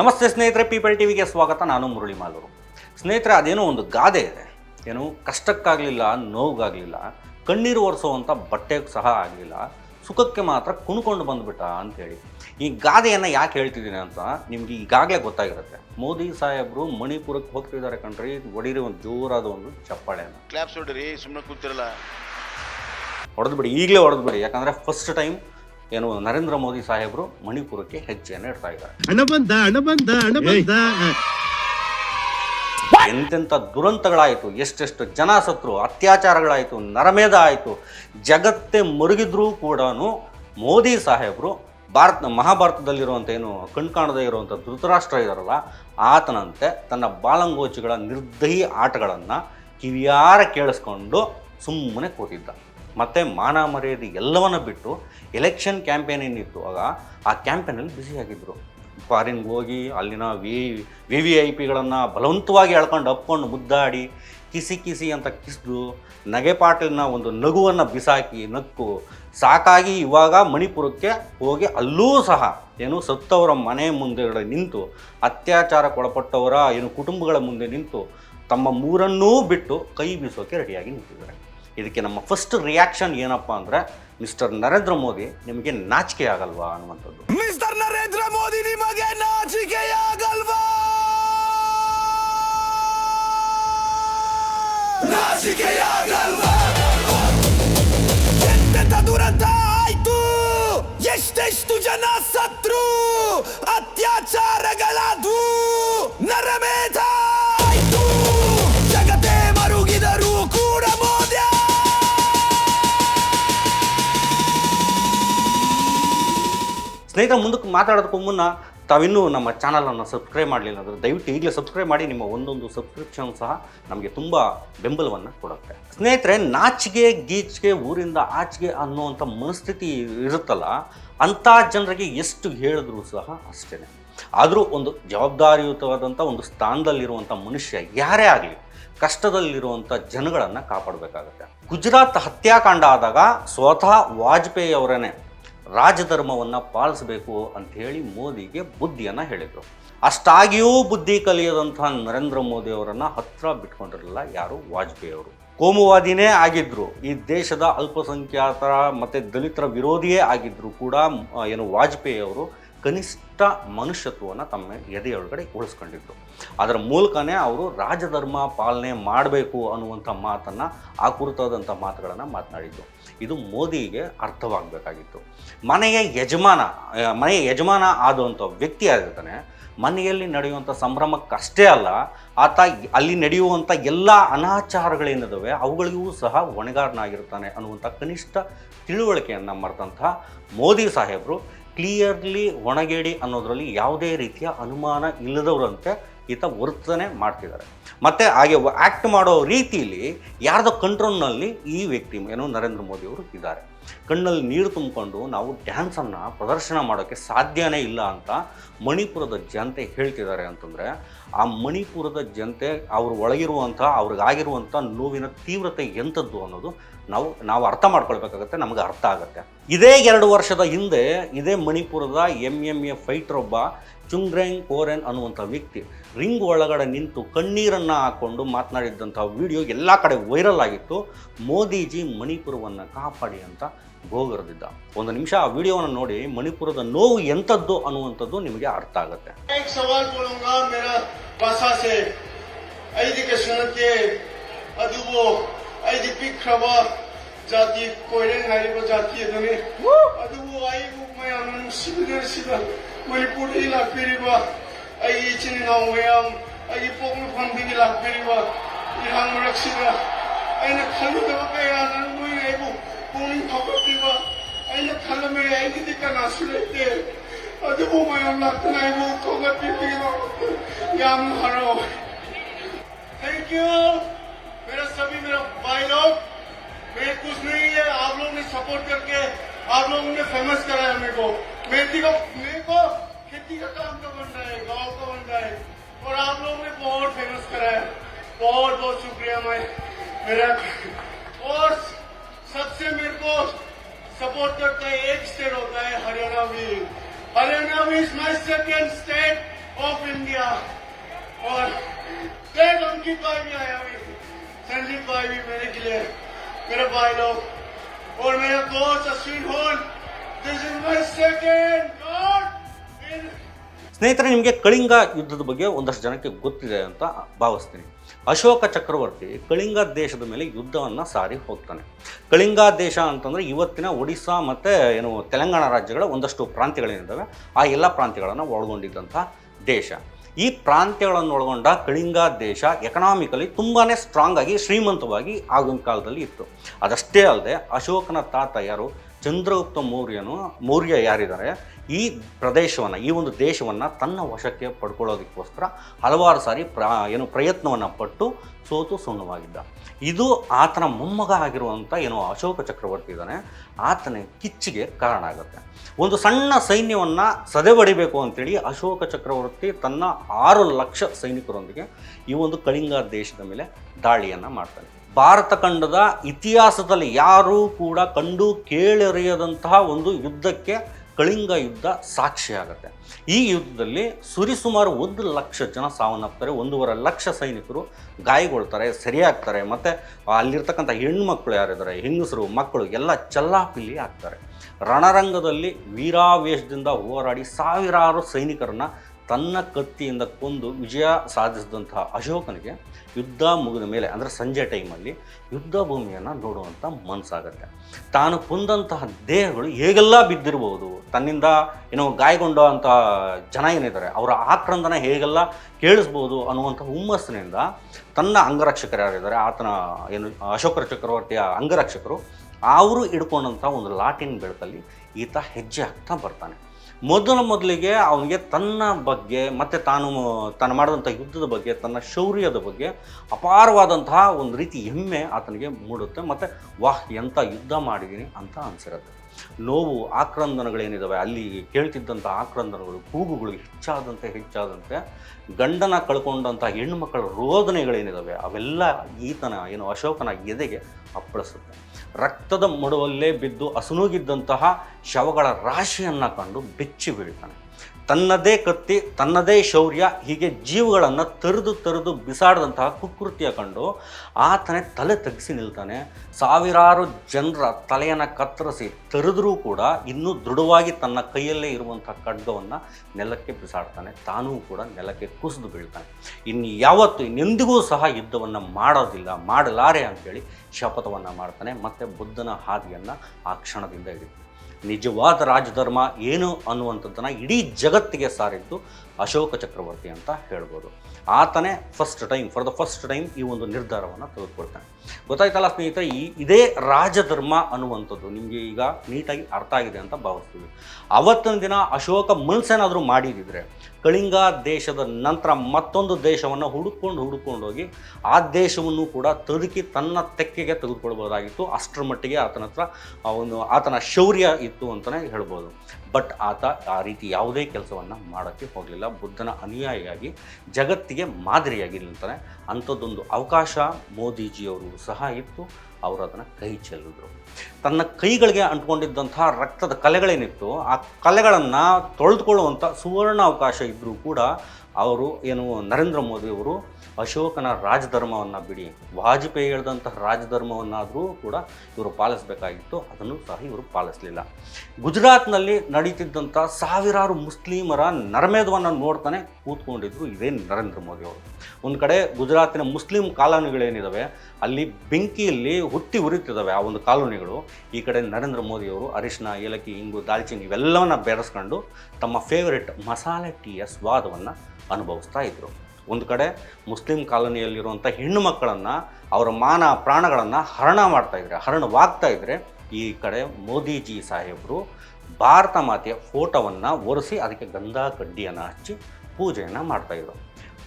ನಮಸ್ತೆ ಸ್ನೇಹಿತರೆ ಪೀಪಲ್ ಟಿವಿಗೆ ಸ್ವಾಗತ. ನಾನು ಮುರಳಿ ಮಾಲೂರು. ಸ್ನೇಹಿತರೆ ಅದೇನೋ ಒಂದು ಗಾದೆ ಇದೆ. ಏನು ಕಷ್ಟಕ್ಕಾಗಲಿಲ್ಲ ನೋವುಗಾಗಲಿಲ್ಲ ಕಣ್ಣೀರು ಒರೆಸುವಂಥ ಬಟ್ಟೆಗೂ ಸಹ ಆಗಲಿಲ್ಲ ಸುಖಕ್ಕೆ ಮಾತ್ರ ಕುಣ್ಕೊಂಡು ಬಂದುಬಿಟ್ಟ ಅಂತೇಳಿ ಈ ಗಾದೆಯನ್ನು ಯಾಕೆ ಹೇಳ್ತಿದ್ದೀನಿ ಅಂತ ನಿಮ್ಗೆ ಈಗಾಗಲೇ ಗೊತ್ತಾಗಿರುತ್ತೆ. ಮೋದಿ ಸಾಹೇಬರು ಮಣಿಪುರಕ್ಕೆ ಹೋಗ್ತಿದ್ದಾರೆ ಕಣ್ರಿ. ಒಡೀರಿ ಒಂದು ಜೋರಾದ ಒಂದು ಚಪ್ಪಾಳೆ ಕ್ಲಾಪ್ಸ್ ಹೊಡ್ರಿ ಸುಮ್ಮನೆ ಕೂತಿರಲ್ಲ. ಹೊಡೆದ್ಬಿಡಿ ಈಗಲೇ ಹೊಡೆದ್ಬಿಡಿ ಯಾಕಂದರೆ ಫಸ್ಟ್ ಟೈಮ್ ಏನು ನರೇಂದ್ರ ಮೋದಿ ಸಾಹೇಬರು ಮಣಿಪುರಕ್ಕೆ ಹೆಜ್ಜೆಯನ್ನು ಇಡ್ತಾ ಇದ್ದಾರೆ. ಎಂತೆಂಥ ದುರಂತಗಳಾಯಿತು ಎಷ್ಟೆಷ್ಟು ಜನ ಸತ್ರು ಅತ್ಯಾಚಾರಗಳಾಯಿತು ನರಮೇಧ ಆಯಿತು ಜಗತ್ತೇ ಮರುಗಿದ್ರೂ ಕೂಡ ಮೋದಿ ಸಾಹೇಬರು ಭಾರತ ಮಹಾಭಾರತದಲ್ಲಿರುವಂಥ ಏನು ಕಣ್ಕಾಣದೇ ಇರುವಂಥ ಧೃತರಾಷ್ಟ್ರ ಇದಾರಲ್ಲ ಆತನಂತೆ ತನ್ನ ಬಾಲಂಗೋಚಿಗಳ ನಿರ್ದಯಿ ಆಟಗಳನ್ನು ಕಿವಿಯಾರ ಕೇಳಿಸ್ಕೊಂಡು ಸುಮ್ಮನೆ ಕೂತಿದ್ದ. ಮತ್ತು ಮಾನ ಮರ್ಯಾದೆ ಎಲ್ಲವನ್ನ ಬಿಟ್ಟು ಎಲೆಕ್ಷನ್ ಕ್ಯಾಂಪೇನ್ ಏನಿತ್ತು ಆಗ ಆ ಕ್ಯಾಂಪೇನಲ್ಲಿ ಬ್ಯುಸಿಯಾಗಿದ್ದರು ಫಾರಿನ್ಗೆ ಹೋಗಿ ಅಲ್ಲಿನ ವಿ ವಿ ವಿ ಐ ಪಿಗಳನ್ನು ಬಲವಂತವಾಗಿ ಎಳ್ಕೊಂಡು ಅಪ್ಕೊಂಡು ಮುದ್ದಾಡಿ, ಕಿಸಿ ಕಿಸಿ ಅಂತ ಕಿಸಿದು ನಗೆಪಾಟಲಿನ ಒಂದು ನಗುವನ್ನು ಬಿಸಾಕಿ, ನಕ್ಕು. ಸಾಕಾಗಿ ಇವಾಗ ಮಣಿಪುರಕ್ಕೆ ಹೋಗಿ ಅಲ್ಲೂ ಸಹ ಏನು ಸತ್ತವರ ಮನೆ ಮುಂದೆಗಡೆ ನಿಂತು ಅತ್ಯಾಚಾರಕ್ಕೊಳಪಟ್ಟವರ ಏನು ಕುಟುಂಬಗಳ ಮುಂದೆ ನಿಂತು, ತಮ್ಮ ಮೂರನ್ನೂ ಬಿಟ್ಟು ಕೈ ಬೀಸೋಕೆ ರೆಡಿಯಾಗಿ ನಿಂತಿದ್ದಾರೆ. ಇದಕ್ಕೆ ನಮ್ಮ ಫಸ್ಟ್ ರಿಯಾಕ್ಷನ್ ಏನಪ್ಪ ಅಂದರೆ ಮಿಸ್ಟರ್ ನರೇಂದ್ರ ಮೋದಿ ನಿಮಗೆ ನಾಚಿಕೆ ಆಗಲ್ವಾ ಅನ್ನುವಂಥದ್ದು. ಮಿಸ್ಟರ್ ನರೇಂದ್ರ ಮೋದಿ ನಿಮಗೆ ನಾಚಿಕೆ ಎಂತೆಂತ ದುರಂತ ಆಯ್ತು? ಎಷ್ಟೆಷ್ಟು ಜನ ಸತ್ರು, ಅತ್ಯಾಚಾರಗಳಾದ್ವು? ನರಮೇಧ ಸ್ನೇಹಿತರ, ಮುಂದಕ್ಕೆ ಮಾತಾಡೋದಕ್ಕೂ ಮುನ್ನ ತಾವಿನ್ನೂ ನಮ್ಮ ಚಾನಲನ್ನು ಸಬ್ಸ್ಕ್ರೈಬ್ ಮಾಡಲಿಲ್ಲ ಅಂದರೆ ದಯವಿಟ್ಟು ಈಗಲೇ ಸಬ್ಸ್ಕ್ರೈಬ್ ಮಾಡಿ, ನಿಮ್ಮ ಒಂದೊಂದು ಸಬ್ಸ್ಕ್ರಿಪ್ಷನ್ ಸಹ ನಮಗೆ ತುಂಬ ಬೆಂಬಲವನ್ನು ಕೊಡುತ್ತೆ. ಸ್ನೇಹಿತರೆ ನಾಚಿಗೆ ಗೀಚಿಗೆ, ಊರಿಂದ ಆಚೆಗೆ ಅನ್ನುವಂಥ ಮನಸ್ಥಿತಿ ಇರುತ್ತಲ್ಲ, ಅಂಥ ಜನರಿಗೆ ಎಷ್ಟು ಹೇಳಿದ್ರು ಸಹ ಅಷ್ಟೇ ಆದರೂ ಒಂದು ಜವಾಬ್ದಾರಿಯುತವಾದಂಥ ಒಂದು ಸ್ಥಾನದಲ್ಲಿರುವಂಥ ಮನುಷ್ಯ ಯಾರೇ ಆಗಲಿ, ಕಷ್ಟದಲ್ಲಿರುವಂಥ ಜನಗಳನ್ನು ಕಾಪಾಡಬೇಕಾಗತ್ತೆ. ಗುಜರಾತ್ ಹತ್ಯಾಕಾಂಡ ಆದಾಗ ಸ್ವತಃ ವಾಜಪೇಯಿ ಅವರೇ ರಾಜಧರ್ಮವನ್ನು ಪಾಲಿಸಬೇಕು ಅಂತ ಹೇಳಿ ಮೋದಿಗೆ ಬುದ್ಧಿಯನ್ನು ಹೇಳಿದರು. ಅಷ್ಟಾಗಿಯೂ ಬುದ್ಧಿ ಕಲಿಯದಂಥ ನರೇಂದ್ರ ಮೋದಿ ಅವರನ್ನು ಹತ್ರ ಬಿಟ್ಕೊಂಡಿರಲಿಲ್ಲ ಯಾರು? ವಾಜಪೇಯಿ ಅವರು. ಕೋಮುವಾದಿನೇ ಆಗಿದ್ದರು ಈ ದೇಶದ ಅಲ್ಪಸಂಖ್ಯಾತರ ಮತ್ತು ದಲಿತರ ವಿರೋಧಿಯೇ ಆಗಿದ್ದರೂ ಕೂಡ ಏನು ವಾಜಪೇಯಿ ಅವರು ಕನಿಷ್ಠ ಮನುಷ್ಯತ್ವವನ್ನು ತಮ್ಮ ಎದೆಯೊಳಗಡೆ ಉಳಿಸ್ಕೊಂಡಿದ್ರು. ಅದರ ಮೂಲಕನೇ ಅವರು ರಾಜಧರ್ಮ ಪಾಲನೆ ಮಾಡಬೇಕು ಅನ್ನುವಂಥ ಮಾತನ್ನು, ಆ ಕುರಿತಾದಂಥ ಮಾತುಗಳನ್ನು ಮಾತನಾಡಿದ್ದು ಇದು ಮೋದಿಗೆ ಅರ್ಥವಾಗಬೇಕಾಗಿತ್ತು. ಮನೆಯ ಯಜಮಾನ ಮನೆಯ ಯಜಮಾನ ಆದಂಥ ವ್ಯಕ್ತಿ ಆಗಿರ್ತಾನೆ, ಮನೆಯಲ್ಲಿ ನಡೆಯುವಂಥ ಸಂಭ್ರಮಕ್ಕಷ್ಟೇ ಅಲ್ಲ, ಆತ ಅಲ್ಲಿ ನಡೆಯುವಂಥ ಎಲ್ಲ ಅನಾಚಾರಗಳೇನಿದಾವೆ ಅವುಗಳಿಗೂ ಸಹ ಹೊಣೆಗಾರನಾಗಿರ್ತಾನೆ ಅನ್ನುವಂಥ ಕನಿಷ್ಠ ತಿಳುವಳಿಕೆಯನ್ನು ಮರೆತಂತಹ ಮೋದಿ ಸಾಹೇಬರು ಕ್ಲಿಯರ್ಲಿ ಒಣಗೇಡಿ ಅನ್ನೋದರಲ್ಲಿ ಯಾವುದೇ ರೀತಿಯ ಅನುಮಾನ ಇಲ್ಲದವರಂತೆ ಈತ ವರ್ತನೆ ಮಾಡ್ತಿದ್ದಾರೆ. ಮತ್ತು ಹಾಗೆ ಆ್ಯಕ್ಟ್ ಮಾಡೋ ರೀತಿಯಲ್ಲಿ ಯಾರ್ದೋ ಕಂಟ್ರೋಲ್ನಲ್ಲಿ ಈ ವ್ಯಕ್ತಿ ಏನು ನರೇಂದ್ರ ಮೋದಿಯವರು ಇದ್ದಾರೆ. ಕಣ್ಣಲ್ಲಿ ನೀರು ತುಂಬಿಕೊಂಡು ನಾವು ಡ್ಯಾನ್ಸನ್ನು ಪ್ರದರ್ಶನ ಮಾಡೋಕ್ಕೆ ಸಾಧ್ಯನೇ ಇಲ್ಲ ಅಂತ ಮಣಿಪುರದ ಜನತೆ ಹೇಳ್ತಿದ್ದಾರೆ ಅಂತಂದರೆ, ಆ ಮಣಿಪುರದ ಜನತೆ ಅವ್ರ ಒಳಗಿರುವಂಥ ಅವ್ರಿಗಾಗಿರುವಂಥ ನೋವಿನ ತೀವ್ರತೆ ಎಂಥದ್ದು ಅನ್ನೋದು ನಾವು ನಾವು ಅರ್ಥ ಮಾಡ್ಕೊಳ್ಬೇಕಾಗತ್ತೆ, ನಮಗೆ ಅರ್ಥ ಆಗುತ್ತೆ. ಇದೇ ಎರಡು ವರ್ಷದ ಹಿಂದೆ, ಇದೇ ಮಣಿಪುರದ ಎಂ ಎಂ ಎ ಫೈಟರ್ ಒಬ್ಬ ಚುಂಗ್ರೆಂಗ್ ಕೋರೆನ್ ಅನ್ನುವಂಥ ವ್ಯಕ್ತಿ ರಿಂಗ್ ಒಳಗಡೆ ನಿಂತು ಕಣ್ಣೀರನ್ನು ಹಾಕ್ಕೊಂಡು ಮಾತನಾಡಿದ್ದಂಥ ವಿಡಿಯೋ ಎಲ್ಲ ಕಡೆ ವೈರಲ್ ಆಗಿತ್ತು. ಮೋದಿಜಿ ಮಣಿಪುರವನ್ನು ಕಾಪಾಡಿ ಅಂತ ಗೋಗರದಿದ್ದ. ಒಂದು ನಿಮಿಷ ಆ ವಿಡಿಯೋವನ್ನು ನೋಡಿ, ಮಣಿಪುರದ ನೋವು ಎಂಥದ್ದು ಅನ್ನುವಂಥದ್ದು ನಿಮಗೆ ಅರ್ಥ ಆಗುತ್ತೆ. एक ꯑꯩꯗꯤ ꯄꯤꯛꯈ꯭ꯔꯕ ꯖꯥꯇꯤ ꯀꯣꯏꯔꯦ ꯍꯥꯏꯔꯤꯕ ꯖꯥꯇꯤ ꯑꯗꯨꯅꯤ ꯑꯗꯨꯕꯨ ꯑꯩꯕꯨ ꯃꯌꯥꯝꯅ ꯅꯨꯡꯁꯤꯕꯤꯅꯔꯤꯁꯤꯗ ꯃꯅꯤꯄꯨꯔꯗꯒꯤ ꯂꯥꯛꯄꯤꯔꯤꯕ ꯑꯩꯒꯤ ꯏꯆꯤꯟ ꯏꯅꯥꯎ ꯃꯌꯥꯝ ꯑꯩꯒꯤ ꯄꯣꯛꯅꯐꯝꯗꯒꯤ ꯂꯥꯛꯄꯤꯔꯤꯕ ꯏꯍꯥꯡ ꯃꯔꯛꯁꯤꯗ ꯑꯩꯅ ꯈꯜꯂꯨꯗꯕ ꯀꯌꯥꯅ ꯅꯣꯏꯅ ꯑꯩꯕꯨ ꯄꯨꯛꯅꯤꯡ ꯊꯧꯒꯠꯄꯤꯕ ꯑꯩꯅ ꯈꯜꯂꯝꯃꯦ ꯑꯩꯒꯤꯗꯤ ꯀꯅꯥꯁꯨ ꯂꯩꯇꯦ ꯑꯗꯨꯕꯨ ꯃꯌꯥꯝ ꯂꯥꯛꯇꯨꯅ ꯑꯩꯕꯨ ꯊꯧꯒꯠꯄꯤꯕꯒꯤꯗꯃꯛꯇ ꯌꯥꯝꯅ ꯍꯔꯥꯎꯋꯦ ꯊꯦꯡꯛ ꯌꯨ मेरा सभी, मेरा भाई लोग मेरे कुछ नहीं है, आप लोगों ने सपोर्ट करके, आप लोगों ने फ़ेमस करा है मेरे को। मेहंदी को, मेरे को खेती का काम का बन रहा है, गाँव का बन रहा है, और आप लोगों ने बहुत फ़ेमस करा है बहुत बहुत शुक्रिया मैं, मेरा। और सबसे मेरे को सपोर्ट करता है, एक स्टेट होता है हरियाणा भी Haryana is my second state और देख अंकित भाई भी आया हुई संजीव भाई भी मेरे के लिए मेरे भाई लोग और मेरा दोस्त Ashwin whole this is my second god in ಸ್ನೇಹಿತರೆ ನಿಮಗೆ ಕಳಿಂಗ ಯುದ್ಧದ ಬಗ್ಗೆ ಒಂದಷ್ಟು ಜನಕ್ಕೆ ಗೊತ್ತಿದೆ ಅಂತ ಭಾವಿಸ್ತೀನಿ ಅಶೋಕ ಚಕ್ರವರ್ತಿ ಕಳಿಂಗ ದೇಶದ ಮೇಲೆ ಯುದ್ಧವನ್ನು ಸಾರಿ ಹೋಗ್ತಾನೆ ಕಳಿಂಗ ದೇಶ ಅಂತಂದರೆ ಇವತ್ತಿನ ಒಡಿಸ್ಸಾ ಮತ್ತು ಏನು ತೆಲಂಗಾಣ ರಾಜ್ಯಗಳ ಒಂದಷ್ಟು ಪ್ರಾಂತ್ಯಗಳೇನಿದ್ದಾವೆ ಆ ಎಲ್ಲ ಪ್ರಾಂತ್ಯಗಳನ್ನು ಒಳಗೊಂಡಿದ್ದಂಥ ದೇಶ ಈ ಪ್ರಾಂತ್ಯಗಳನ್ನು ಒಳಗೊಂಡ ಕಳಿಂಗ ದೇಶ ಎಕನಾಮಿಕಲಿ ತುಂಬಾ ಸ್ಟ್ರಾಂಗ್ ಆಗಿ ಶ್ರೀಮಂತವಾಗಿ ಆಗಿನ ಕಾಲದಲ್ಲಿ ಇತ್ತು. ಅದಷ್ಟೇ ಅಲ್ಲದೆ ಅಶೋಕನ ತಾತ ಯಾರು? ಚಂದ್ರಗುಪ್ತ ಮೌರ್ಯನು, ಮೌರ್ಯ ಯಾರಿದ್ದಾರೆ? ಈ ಪ್ರದೇಶವನ್ನು, ಈ ಒಂದು ದೇಶವನ್ನು ತನ್ನ ವಶಕ್ಕೆ ಪಡ್ಕೊಳ್ಳೋದಕ್ಕೋಸ್ಕರ ಹಲವಾರು ಸಾರಿ ಪ್ರ, ಏನು ಪ್ರಯತ್ನವನ್ನು ಪಟ್ಟು ಸೋತು ಸುಣ್ಣವಾಗಿದ್ದ. ಇದು ಆತನ ಮೊಮ್ಮಗ ಆಗಿರುವಂಥ ಏನು ಅಶೋಕ ಚಕ್ರವರ್ತಿ ಇದ್ದಾನೆ, ಆತನ ಕಿಚ್ಚಿಗೆ ಕಾರಣ ಆಗುತ್ತೆ. ಒಂದು ಸಣ್ಣ ಸೈನ್ಯವನ್ನು ಸದೆಬಡಿಬೇಕು ಅಂತೇಳಿ ಅಶೋಕ ಚಕ್ರವರ್ತಿ ತನ್ನ ಆರು ಲಕ್ಷ ಸೈನಿಕರೊಂದಿಗೆ ಈ ಒಂದು ಕಳಿಂಗ ದೇಶದ ಮೇಲೆ ದಾಳಿಯನ್ನು ಮಾಡ್ತಾನೆ. ಭಾರತ ಖಂಡದ ಇತಿಹಾಸದಲ್ಲಿ ಯಾರೂ ಕೂಡ ಕಂಡು ಕೇಳರಿಯದಂತಹ ಒಂದು ಯುದ್ಧಕ್ಕೆ ಕಳಿಂಗ ಯುದ್ಧ ಸಾಕ್ಷಿಯಾಗುತ್ತೆ ಈ ಯುದ್ಧದಲ್ಲಿ ಸುರಿಸುಮಾರು ಒಂದು ಲಕ್ಷ ಜನ ಸಾವನ್ನಪ್ತಾರೆ. ಒಂದೂವರೆ ಲಕ್ಷ ಸೈನಿಕರು ಗಾಯಗೊಳ್ತಾರೆ, ಸರಿಯಾಗ್ತಾರೆ. ಮತ್ತು ಅಲ್ಲಿರ್ತಕ್ಕಂಥ ಹೆಣ್ಮಕ್ಳು ಯಾರಿದ್ದಾರೆ, ಹೆಂಗಸರು, ಮಕ್ಕಳು ಎಲ್ಲ ಚಲ್ಲಾಪಿಲ್ಲಿ ಆಗ್ತಾರೆ. ರಣರಂಗದಲ್ಲಿ ವೀರಾವೇಶದಿಂದ ಹೋರಾಡಿ ಸಾವಿರಾರು ಸೈನಿಕರನ್ನ ತನ್ನ ಕತ್ತಿಯಿಂದ ಕೊಂದು ವಿಜಯ ಸಾಧಿಸಿದಂತಹ ಅಶೋಕನಿಗೆ ಯುದ್ಧ ಮುಗಿದ ಮೇಲೆ, ಅಂದರೆ ಸಂಜೆ ಟೈಮಲ್ಲಿ ಯುದ್ಧ ಭೂಮಿಯನ್ನು ನೋಡುವಂಥ ಮನಸ್ಸಾಗತ್ತೆ. ತಾನು ಕೊಂದಂತಹ ದೇಹಗಳು ಹೇಗೆಲ್ಲ ಬಿದ್ದಿರಬಹುದು ತನ್ನಿಂದ ಏನೋ ಗಾಯಗೊಂಡ ಅಂತ ಜನ ಏನಿದ್ದಾರೆ, ಅವರ ಆಕ್ರಂದನ ಹೇಗೆಲ್ಲ ಕೇಳಿಸ್ಬೋದು ಅನ್ನುವಂಥ ಹುಮ್ಮಸ್ಸಿನಿಂದ ತನ್ನ ಅಂಗರಕ್ಷಕರು ಯಾರಿದ್ದಾರೆ, ಆತನ ಏನು ಅಶೋಕ ಚಕ್ರವರ್ತಿಯ ಅಂಗರಕ್ಷಕರು, ಅವರು ಇಡ್ಕೊಂಡಂಥ ಒಂದು ಲಾಟಿನ್ ಬೆಳಕಲ್ಲಿ ಈತ ಹೆಜ್ಜೆ ಹಾಕ್ತಾ ಬರ್ತಾನೆ. ಮೊದಲ ಮೊದಲಿಗೆ ಅವನಿಗೆ ತನ್ನ ಬಗ್ಗೆ, ಮತ್ತು ತಾನು ತಾನು ಮಾಡಿದಂಥ ಯುದ್ಧದ ಬಗ್ಗೆ, ತನ್ನ ಶೌರ್ಯದ ಬಗ್ಗೆ ಅಪಾರವಾದಂತಹ ಒಂದು ರೀತಿ ಹೆಮ್ಮೆ ಆತನಿಗೆ ಮೂಡುತ್ತೆ. ಮತ್ತು, ವಾಹ್ ಎಂಥ ಯುದ್ಧ ಮಾಡಿದ್ದೀನಿ ಅಂತ ಅನಿಸಿರುತ್ತೆ. ನೋವು ಆಕ್ರಂದನಗಳೇನಿದ್ದಾವೆ ಅಲ್ಲಿ ಕೇಳ್ತಿದ್ದಂಥ ಆಕ್ರಂದನಗಳು, ಕೂಗುಗಳು ಹೆಚ್ಚಾದಂತೆ ಹೆಚ್ಚಾದಂತೆ, ಗಂಡನ ಕಳ್ಕೊಂಡಂಥ ಹೆಣ್ಣುಮಕ್ಕಳ ರೋದನೆಗಳೇನಿದ್ದಾವೆ ಅವೆಲ್ಲ ಈತನ, ಏನು ಅಶೋಕನ ಎದೆಗೆ ಅಪ್ಪಳಿಸುತ್ತೆ. ರಕ್ತದ ಮಡುವಲ್ಲೇ ಬಿದ್ದು ಅಸುನೂಗಿದ್ದಂತಹ ಶವಗಳ ರಾಶಿಯನ್ನು ಕಂಡು ಬೆಚ್ಚಿ ಬೀಳ್ತಾನೆ. ತನ್ನದೇ ಕತ್ತಿ ತನ್ನದೇ ಶೌರ್ಯ, ಹೀಗೆ ಜೀವಗಳನ್ನು ತರಿದು ತರಿದು ಬಿಸಾಡದಂತಹ ಕುಕೃತಿಯ ಕಂಡು ಆತನೇ ತಲೆ ತಗ್ಗಿಸಿ ನಿಲ್ತಾನೆ. ಸಾವಿರಾರು ಜನರ ತಲೆಯನ್ನು ಕತ್ತರಿಸಿ ತರಿದ್ರೂ ಕೂಡ ಇನ್ನೂ ದೃಢವಾಗಿ ತನ್ನ ಕೈಯಲ್ಲೇ ಇರುವಂಥ ಖಡ್ಗವನ್ನು ನೆಲಕ್ಕೆ ಬಿಸಾಡ್ತಾನೆ. ತಾನೂ ಕೂಡ ನೆಲಕ್ಕೆ ಕುಸಿದು ಬೀಳ್ತಾನೆ. ಇನ್ನು ಯಾವತ್ತು ಇನ್ನೆಂದಿಗೂ ಸಹ ಯುದ್ಧವನ್ನು ಮಾಡೋದಿಲ್ಲ, ಮಾಡಲಾರೆ ಅಂತೇಳಿ ಶಪಥವನ್ನು ಮಾಡ್ತಾನೆ. ಮತ್ತು ಬುದ್ಧನ ಹಾದಿಯನ್ನು ಆ ಕ್ಷಣದಿಂದ ಹಿಡಿತಾನೆ. ನಿಜವಾದ ರಾಜಧರ್ಮ ಏನು ಅನ್ನುವಂಥದ್ದನ್ನು ಇಡೀ ಜಗತ್ತಿಗೆ ಸಾರಿದ್ದು ಅಶೋಕ ಚಕ್ರವರ್ತಿ ಅಂತ ಹೇಳ್ಬೋದು. ಆತನೇ first time for the first time ಈ ಒಂದು ನಿರ್ಧಾರವನ್ನು ತೆಗೆದುಕೊಳ್ತಾನೆ. ಗೊತ್ತಾಯ್ತಲ್ಲ ಸ್ನೇಹಿತರೆ, ಈ ಇದೇ ರಾಜಧರ್ಮ ಅನ್ನುವಂಥದ್ದು ನಿಮಗೆ ಈಗ ನೀಟಾಗಿ ಅರ್ಥ ಆಗಿದೆ ಅಂತ ಭಾವಿಸ್ತೀವಿ. ಅವತ್ತಿನ ದಿನ ಅಶೋಕ ಮನ್ಸೇನಾದರೂ ಮಾಡಿದಿದ್ರೆ ಕಳಿಂಗ ದೇಶದ ನಂತರ ಮತ್ತೊಂದು ದೇಶವನ್ನು ಹುಡುಕೊಂಡು ಹುಡುಕೊಂಡು ಹೋಗಿ ಆ ದೇಶವನ್ನು ಕೂಡ ತದುಕಿ ತನ್ನ ತೆಕ್ಕೆಗೆ ತೆಗೆದುಕೊಳ್ಬೋದಾಗಿತ್ತು ಅಷ್ಟರ ಮಟ್ಟಿಗೆ ಆತನ ಹತ್ರ ಒಂದು ಆತನ ಶೌರ್ಯ ಇತ್ತು ಅಂತಲೇ ಹೇಳ್ಬೋದು. ಬಟ್ ಆತ ಆ ರೀತಿ ಯಾವುದೇ ಕೆಲಸವನ್ನು ಮಾಡೋಕ್ಕೆ ಹೋಗಲಿಲ್ಲ. ಬುದ್ಧನ ಅನುಯಾಯಿಯಾಗಿ ಜಗತ್ತಿಗೆ ಮಾದರಿಯಾಗಿ ನಿಲ್ತಾನೆ ಅಂಥದ್ದೊಂದು ಅವಕಾಶ ಮೋದಿಜಿಯವರು ಸಹ ಇತ್ತು. ಅವರು ಅದನ್ನು ಕೈ ಚೆಲ್ಲಿದ್ರು. ತನ್ನ ಕೈಗಳಿಗೆ ಅಂಟ್ಕೊಂಡಿದ್ದಂತಹ ರಕ್ತದ ಕಲೆಗಳೇನಿತ್ತು ಆ ಕಲೆಗಳನ್ನು ತೊಳೆದುಕೊಳ್ಳುವಂಥ ಸುವರ್ಣ ಅವಕಾಶ ಇದ್ದರೂ ಕೂಡ ಅವರು ಏನು ನರೇಂದ್ರ ಮೋದಿಯವರು ಅಶೋಕನ ರಾಜಧರ್ಮವನ್ನು ಬಿಡಿ. ವಾಜಪೇಯಿ ಹೇಳಿದಂತಹ ರಾಜಧರ್ಮವನ್ನಾದರೂ ಕೂಡ ಇವರು ಪಾಲಿಸಬೇಕಾಗಿತ್ತು. ಅದನ್ನು ಸಹ ಇವರು ಪಾಲಿಸಲಿಲ್ಲ. ಗುಜರಾತ್ನಲ್ಲಿ ನಡೀತಿದ್ದಂಥ ಸಾವಿರಾರು ಮುಸ್ಲಿಮರ ನರಮೇಧವನ್ನು ನೋಡ್ತಾನೆ ಕೂತ್ಕೊಂಡಿದ್ರು ಇದೇ ನರೇಂದ್ರ ಮೋದಿ ಅವರು. ಒಂದು ಕಡೆ ಗುಜರಾತಿನ ಮುಸ್ಲಿಂ ಕಾಲೋನಿಗಳೇನಿದ್ದಾವೆ ಅಲ್ಲಿ ಬೆಂಕಿಯಲ್ಲಿ ಹುಟ್ಟಿ ಉರಿತಿದ್ದಾವೆ ಆ ಒಂದು ಕಾಲೋನಿಗಳು. ಈ ಕಡೆ ನರೇಂದ್ರ ಮೋದಿಯವರು ಅರಿಶಿನ, ಏಲಕ್ಕಿ, ಇಂಗು ದಾಲ್ಚಿನ್ನಿ ಇವೆಲ್ಲವನ್ನ ಬೆರೆಸ್ಕೊಂಡು ತಮ್ಮ ಫೇವರೆಟ್ ಮಸಾಲೆ ಟೀಯ ಸ್ವಾದವನ್ನು ಅನುಭವಿಸ್ತಾ ಇದ್ದರು ಒಂದು ಕಡೆ ಮುಸ್ಲಿಂ ಕಾಲೋನಿಯಲ್ಲಿರುವಂಥ ಹೆಣ್ಣು ಮಕ್ಕಳನ್ನು, ಅವರ ಮಾನ ಪ್ರಾಣಗಳನ್ನು ಹರಣ ಮಾಡ್ತಾ ಹರಣವಾಗ್ತಾ ಇದ್ರೆ, ಈ ಕಡೆ ಮೋದಿಜಿ ಸಾಹೇಬರು ಭಾರತ ಮಾತೆಯ ಫೋಟೋವನ್ನು ಒರೆಸಿ ಅದಕ್ಕೆ ಗಂಧ ಕಡ್ಡಿಯನ್ನು ಹಚ್ಚಿ ಪೂಜೆಯನ್ನು ಮಾಡ್ತಾಯಿದ್ರು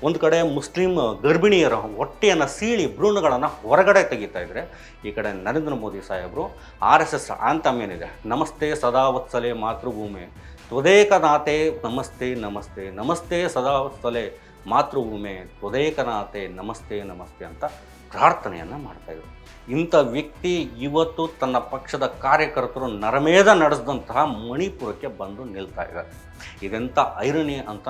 ಒಂದು ಕಡೆ ಮುಸ್ಲಿಂ ಗರ್ಭಿಣಿಯರ ಹೊಟ್ಟೆಯನ್ನು ಸೀಳಿ ಭ್ರೂಣಗಳನ್ನು ಹೊರಗಡೆ ತೆಗಿತಾ ಇದ್ರೆ, ಈ ಕಡೆ ನರೇಂದ್ರ ಮೋದಿ ಸಾಹೇಬರು ಆರ್ ಎಸ್ ಎಸ್ ಆಂತಮ್ ಏನಿದೆ ನಮಸ್ತೆ ಸದಾವತ್ಸಲೆ ಮಾತೃಭೂಮಿ. ತ್ವದೇಕನಾಥೆ ನಮಸ್ತೆ ನಮಸ್ತೆ ನಮಸ್ತೆ ಸದಾ ತಲೆ ಮಾತೃಭೂಮಿ. ತ್ವದೇಕನಾಥೆ ನಮಸ್ತೆ ನಮಸ್ತೆ ಅಂತ ಪ್ರಾರ್ಥನೆಯನ್ನು ಮಾಡ್ತಾಯಿದ್ರು ಇಂಥ ವ್ಯಕ್ತಿ ಇವತ್ತು ತನ್ನ ಪಕ್ಷದ ಕಾರ್ಯಕರ್ತರು ನರಮೇಧ ನಡೆಸಿದಂತಹ ಮಣಿಪುರಕ್ಕೆ ಬಂದು ನಿಲ್ತಾ ಇದ್ದಾರೆ. ಇದೆಂಥ ಐರಣಿ ಅಂತ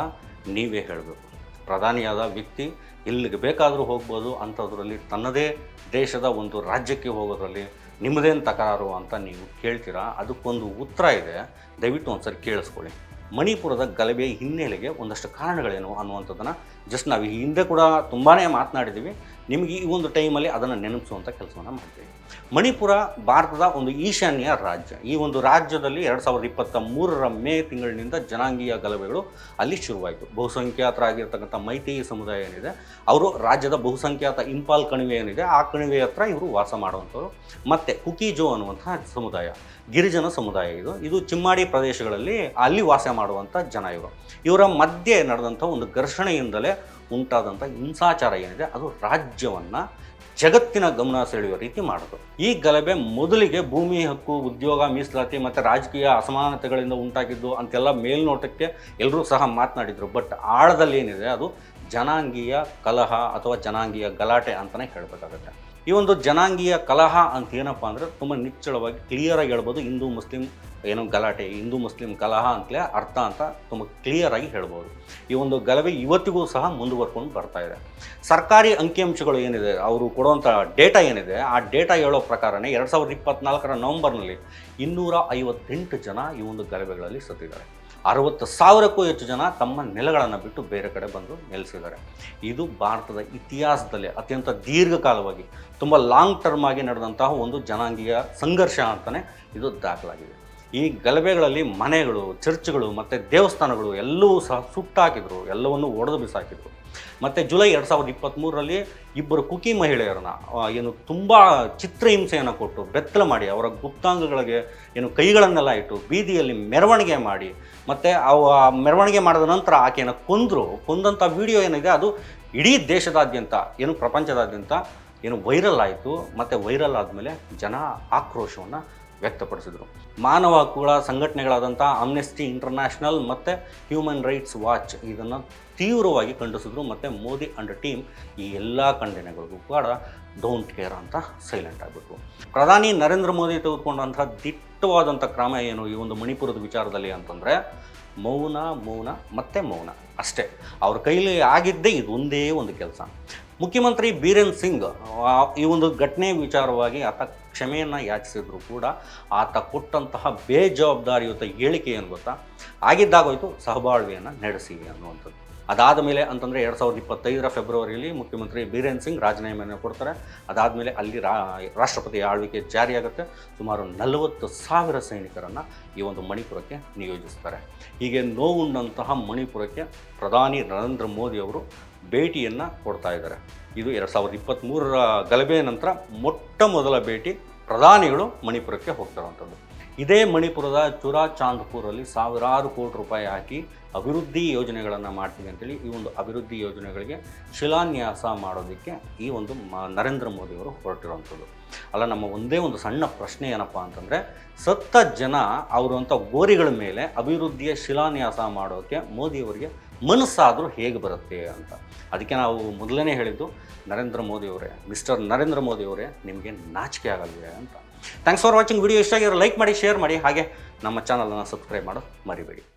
ನೀವೇ ಹೇಳಬೇಕು. ಪ್ರಧಾನಿಯಾದ ವ್ಯಕ್ತಿ ಇಲ್ಲಿಗೆ ಬೇಕಾದರೂ ಹೋಗ್ಬೋದು, ಅಂಥದ್ರಲ್ಲಿ ತನ್ನದೇ ದೇಶದ ಒಂದು ರಾಜ್ಯಕ್ಕೆ ಹೋಗೋದ್ರಲ್ಲಿ ನಿಮ್ಮದೇನು ತಕರಾರು ಅಂತ ನೀವು ಕೇಳ್ತೀರಾ? ಅದಕ್ಕೊಂದು ಉತ್ತರ ಇದೆ. ದಯವಿಟ್ಟು ಒಂದ್ಸರಿ ಕೇಳಿಸ್ಕೊಳ್ಳಿ. ಮಣಿಪುರದ ಗಲಭೆ ಹಿನ್ನೆಲೆಗೆ ಒಂದಷ್ಟು ಕಾರಣಗಳೇನು ಅನ್ನುವಂಥದ್ದನ್ನು ಜಸ್ಟ್ ನಾವು ಈ ಹಿಂದೆ ಕೂಡ ತುಂಬಾ ಮಾತನಾಡಿದ್ದೀವಿ ನಿಮಗೆ ಈ ಒಂದು ಟೈಮಲ್ಲಿ ಅದನ್ನು ನೆನಪಿಸುವಂಥ ಕೆಲಸವನ್ನು ಮಾಡ್ತೀವಿ. ಮಣಿಪುರ ಭಾರತದ ಒಂದು ಈಶಾನ್ಯ ರಾಜ್ಯ. ಈ ಒಂದು ರಾಜ್ಯದಲ್ಲಿ ಎರಡು ಸಾವಿರದ ಇಪ್ಪತ್ತ ಮೂರರ ಮೇ ತಿಂಗಳಿನಿಂದ ಜನಾಂಗೀಯ ಗಲಭೆಗಳು ಅಲ್ಲಿ ಶುರುವಾಯಿತು. ಬಹುಸಂಖ್ಯಾತರಾಗಿರ್ತಕ್ಕಂಥ ಮೈತೇಯಿ ಸಮುದಾಯ ಏನಿದೆ, ಅವರು ರಾಜ್ಯದ ಬಹುಸಂಖ್ಯಾತ ಇಂಪಾಲ್ ಕಣಿವೆ ಏನಿದೆ, ಆ ಕಣಿವೆ ಹತ್ರ ಇವರು ವಾಸ ಮಾಡುವಂಥವ್ರು. ಮತ್ತು ಕುಕೀಜೋ ಅನ್ನುವಂಥ ಸಮುದಾಯ, ಗಿರಿಜನ ಸಮುದಾಯ ಇದು. ಇದು ಚಿಮ್ಮಾಡಿ ಪ್ರದೇಶಗಳಲ್ಲಿ ಅಲ್ಲಿ ವಾಸ ಮಾಡುವಂಥ ಜನ ಇವರು. ಇವರ ಮಧ್ಯೆ ನಡೆದಂಥ ಒಂದು ಘರ್ಷಣೆಯಿಂದಲೇ ಉಂಟಾದಂಥ ಹಿಂಸಾಚಾರ ಏನಿದೆ, ಅದು ರಾಜ್ಯವನ್ನು ಜಗತ್ತಿನ ಗಮನ ಸೆಳೆಯುವ ರೀತಿ ಮಾಡೋದು. ಈ ಗಲಭೆ ಮೊದಲಿಗೆ ಭೂಮಿ ಹಕ್ಕು, ಉದ್ಯೋಗ, ಮೀಸಲಾತಿ ಮತ್ತು ರಾಜಕೀಯ ಅಸಮಾನತೆಗಳಿಂದ ಉಂಟಾಗಿದ್ದು ಅಂತೆಲ್ಲ ಮೇಲ್ನೋಟಕ್ಕೆ ಎಲ್ಲರೂ ಸಹ ಮಾತನಾಡಿದರು. ಬಟ್ ಆಳದಲ್ಲಿ ಏನಿದೆ, ಅದು ಜನಾಂಗೀಯ ಕಲಹ ಅಥವಾ ಜನಾಂಗೀಯ ಗಲಾಟೆ ಅಂತಲೇ ಹೇಳಬೇಕಾಗುತ್ತೆ. ಈ ಒಂದು ಜನಾಂಗೀಯ ಕಲಹ ಅಂತ ಏನಪ್ಪ ಅಂದರೆ ತುಂಬ ನಿಚ್ಚಳವಾಗಿ ಕ್ಲಿಯರಾಗಿ ಹೇಳ್ಬೋದು. ಹಿಂದೂ, ಮುಸ್ಲಿಂ, ಏನು ಗಲಾಟೆ, ಹಿಂದೂ, ಮುಸ್ಲಿಂ ಕಲಹ ಅಂತಲೇ ಅರ್ಥ ಅಂತ ತುಂಬ ಕ್ಲಿಯರಾಗಿ ಹೇಳ್ಬೋದು. ಈ ಒಂದು ಗಲಭೆ ಇವತ್ತಿಗೂ ಸಹ ಮುಂದುವರ್ಕೊಂಡು ಬರ್ತಾ ಇದೆ. ಸರ್ಕಾರಿ ಅಂಕಿಅಂಶಗಳು ಏನಿದೆ, ಅವರು ಕೊಡುವಂಥ ಡೇಟಾ ಏನಿದೆ, ಆ ಡೇಟಾ ಹೇಳೋ ಪ್ರಕಾರನೇ ಎರಡು ಸಾವಿರದ ಇಪ್ಪತ್ನಾಲ್ಕರ ನವೆಂಬರ್ನಲ್ಲಿ ಇನ್ನೂರ ಐವತ್ತೆಂಟು ಜನ ಈ ಒಂದು ಗಲಭೆಗಳಲ್ಲಿ ಸತ್ತಿದ್ದಾರೆ. ಅರವತ್ತು ಸಾವಿರಕ್ಕೂ ಹೆಚ್ಚು ಜನ ತಮ್ಮ ನೆಲೆಗಳನ್ನು ಬಿಟ್ಟು ಬೇರೆ ಕಡೆ ಬಂದು ನೆಲೆಸಿದ್ದಾರೆ. ಇದು ಭಾರತದ ಇತಿಹಾಸದಲ್ಲಿ ಅತ್ಯಂತ ದೀರ್ಘಕಾಲವಾಗಿ, ತುಂಬ ಲಾಂಗ್ ಟರ್ಮ್ ಆಗಿ ನಡೆದಂತಹ ಒಂದು ಜನಾಂಗೀಯ ಸಂಘರ್ಷ ಅಂತಲೇ ಇದು ದಾಖಲಾಗಿದೆ. ಈ ಗಲಭೆಗಳಲ್ಲಿ ಮನೆಗಳು, ಚರ್ಚ್ಗಳು ಮತ್ತು ದೇವಸ್ಥಾನಗಳು ಎಲ್ಲವೂ ಸಹ ಸುಟ್ಟಾಕಿದ್ರು, ಎಲ್ಲವನ್ನು ಒಡೆದು ಬಿಸಾಕಿದ್ರು. ಮತ್ತು ಜುಲೈ ಎರಡು ಸಾವಿರದ ಇಪ್ಪತ್ತ್ಮೂರರಲ್ಲಿ ಇಬ್ಬರು ಕುಕಿ ಮಹಿಳೆಯರನ್ನ ಏನು ತುಂಬ ಚಿತ್ರಹಿಂಸೆಯನ್ನು ಕೊಟ್ಟು ಬೆತ್ತಲ ಮಾಡಿ ಅವರ ಗುಪ್ತಾಂಗಗಳಿಗೆ ಏನು ಕೈಗಳನ್ನೆಲ್ಲ ಇಟ್ಟು ಬೀದಿಯಲ್ಲಿ ಮೆರವಣಿಗೆ ಮಾಡಿ ಮತ್ತು ಅವ ಮೆರವಣಿಗೆ ಮಾಡಿದ ನಂತರ ಆಕೆಯನ್ನು ಕೊಂದರು. ಕೊಂದಂಥ ವಿಡಿಯೋ ಏನಿದೆ, ಅದು ಇಡೀ ದೇಶದಾದ್ಯಂತ, ಏನು ಪ್ರಪಂಚದಾದ್ಯಂತ ಏನು ವೈರಲ್ ಆಯಿತು. ಮತ್ತು ವೈರಲ್ ಆದಮೇಲೆ ಜನ ಆಕ್ರೋಶವನ್ನು ವ್ಯಕ್ತಪಡಿಸಿದರು. ಮಾನವ ಹಕ್ಕುಗಳ ಸಂಘಟನೆಗಳಾದಂಥ ಅಮ್ನೆಸ್ಟಿ ಇಂಟರ್ನ್ಯಾಷನಲ್ ಮತ್ತು ಹ್ಯೂಮನ್ ರೈಟ್ಸ್ ವಾಚ್ ಇದನ್ನು ತೀವ್ರವಾಗಿ ಖಂಡಿಸಿದ್ರು. ಮತ್ತು ಮೋದಿ ಅಂಡ್ ಟೀಮ್ ಈ ಎಲ್ಲ ಖಂಡನೆಗಳಿಗೂ ಕೂಡ ಡೋಂಟ್ ಕೇರ್ ಅಂತ ಸೈಲೆಂಟ್ ಆಗಿಬಿಟ್ರು ಪ್ರಧಾನಿ ನರೇಂದ್ರ ಮೋದಿ ತೆಗೆದುಕೊಂಡಂಥ ದಿಟ್ಟವಾದಂಥ ಕ್ರಮ ಏನು ಈ ಒಂದು ಮಣಿಪುರದ ವಿಚಾರದಲ್ಲಿ ಅಂತಂದರೆ, ಮೌನ ಮೌನ, ಮತ್ತೆ ಮೌನ ಅಷ್ಟೇ. ಅವ್ರ ಕೈಲಿ ಆಗಿದ್ದೇ ಇದು ಒಂದೇ ಒಂದು ಕೆಲಸ. ಮುಖ್ಯಮಂತ್ರಿ ಬೀರೇನ್ ಸಿಂಗ್ ಈ ಒಂದು ಘಟನೆ ವಿಚಾರವಾಗಿ ಆತ ಕ್ಷಮೆಯನ್ನು ಯಾಚಿಸಿದ್ರು ಕೂಡ ಆತ ಕೊಟ್ಟಂತಹ ಬೇಜವಾಬ್ದಾರಿಯುತ ಹೇಳಿಕೆ ಏನು ಗೊತ್ತಾ? ಆಗಿದ್ದಾಗೋಯ್ತು, ಸಹಬಾಳ್ವೆಯನ್ನು ನಡೆಸಿ ಅನ್ನುವಂಥದ್ದು. ಅದಾದ ಮೇಲೆ ಅಂತಂದರೆ ಎರಡು ಸಾವಿರದ ಇಪ್ಪತ್ತೈದರ ಫೆಬ್ರವರಿಯಲ್ಲಿ ಮುಖ್ಯಮಂತ್ರಿ ಬೀರೇನ್ ಸಿಂಗ್ ರಾಜೀನಾಮೆಯನ್ನು ಕೊಡ್ತಾರೆ. ಅದಾದಮೇಲೆ ಅಲ್ಲಿ ರಾ, ರಾಷ್ಟ್ರಪತಿ ಆಳ್ವಿಕೆ ಜಾರಿಯಾಗುತ್ತೆ. ಸುಮಾರು ನಲವತ್ತು ಸಾವಿರ ಸೈನಿಕರನ್ನು ಈ ಒಂದು ಮಣಿಪುರಕ್ಕೆ ನಿಯೋಜಿಸ್ತಾರೆ. ಹೀಗೆ ನೋವುಂಡಂತಹ ಮಣಿಪುರಕ್ಕೆ ಪ್ರಧಾನಿ ನರೇಂದ್ರ ಮೋದಿ ಅವರು ಭೇಟಿಯನ್ನು ಕೊಡ್ತಾ ಇದ್ದಾರೆ. ಇದು ಎರಡು ಸಾವಿರದ ಇಪ್ಪತ್ತ್ಮೂರರ ಗಲಭೆಯ ನಂತರ ಮೊಟ್ಟ ಮೊದಲ ಭೇಟಿ ಪ್ರಧಾನಿಗಳು ಮಣಿಪುರಕ್ಕೆ ಹೋಗ್ತಿರುವಂಥದ್ದು ಇದೇ ಮಣಿಪುರದ ಚುರಾ ಚಾಂದ್ಪುರಲ್ಲಿ ಸಾವಿರಾರು ಕೋಟಿ ರೂಪಾಯಿ ಹಾಕಿ ಅಭಿವೃದ್ಧಿ ಯೋಜನೆಗಳನ್ನು ಮಾಡ್ತೀವಿ ಅಂತೇಳಿ ಈ ಒಂದು ಅಭಿವೃದ್ಧಿ ಯೋಜನೆಗಳಿಗೆ ಶಿಲಾನ್ಯಾಸ ಮಾಡೋದಕ್ಕೆ ಈ ಒಂದು ಮ, ನರೇಂದ್ರ ಮೋದಿಯವರು ಹೊರಟಿರುವಂಥದ್ದು. ಅಲ್ಲ, ನಮ್ಮ ಒಂದೇ ಒಂದು ಸಣ್ಣ ಪ್ರಶ್ನೆ ಏನಪ್ಪ ಅಂತಂದರೆ, ಸತ್ತ ಜನ ಅವರು ಅಂಥ ಗೋರಿಗಳ ಮೇಲೆ ಅಭಿವೃದ್ಧಿಯ ಶಿಲಾನ್ಯಾಸ ಮಾಡೋಕ್ಕೆ ಮೋದಿಯವರಿಗೆ ಮನಸ್ಸಾದರೂ ಹೇಗೆ ಬರುತ್ತೆ ಅಂತ. ಅದಕ್ಕೆ ನಾವು ಮೊದಲನೇ ಹೇಳಿದ್ದು, ನರೇಂದ್ರ ಮೋದಿಯವರೇ, ಮಿಸ್ಟರ್ ನರೇಂದ್ರ ಮೋದಿಯವರೇ ನಿಮಗೆ ನಾಚಿಕೆ ಆಗಲ್ವೇ ಅಂತ. ಥ್ಯಾಂಕ್ಸ್ ಫಾರ್ ವಾಚಿಂಗ್ ವಿಡಿಯೋ ಇಷ್ಟ ಆಗಿರೋ ಲೈಕ್ ಮಾಡಿ ಶೇರ್ ಮಾಡಿ. ಹಾಗೆ ನಮ್ಮ ಚಾನಲನ್ನು ಸಬ್ಸ್ಕ್ರೈಬ್ ಮಾಡೋ. ಮರಿಬೇಡಿ.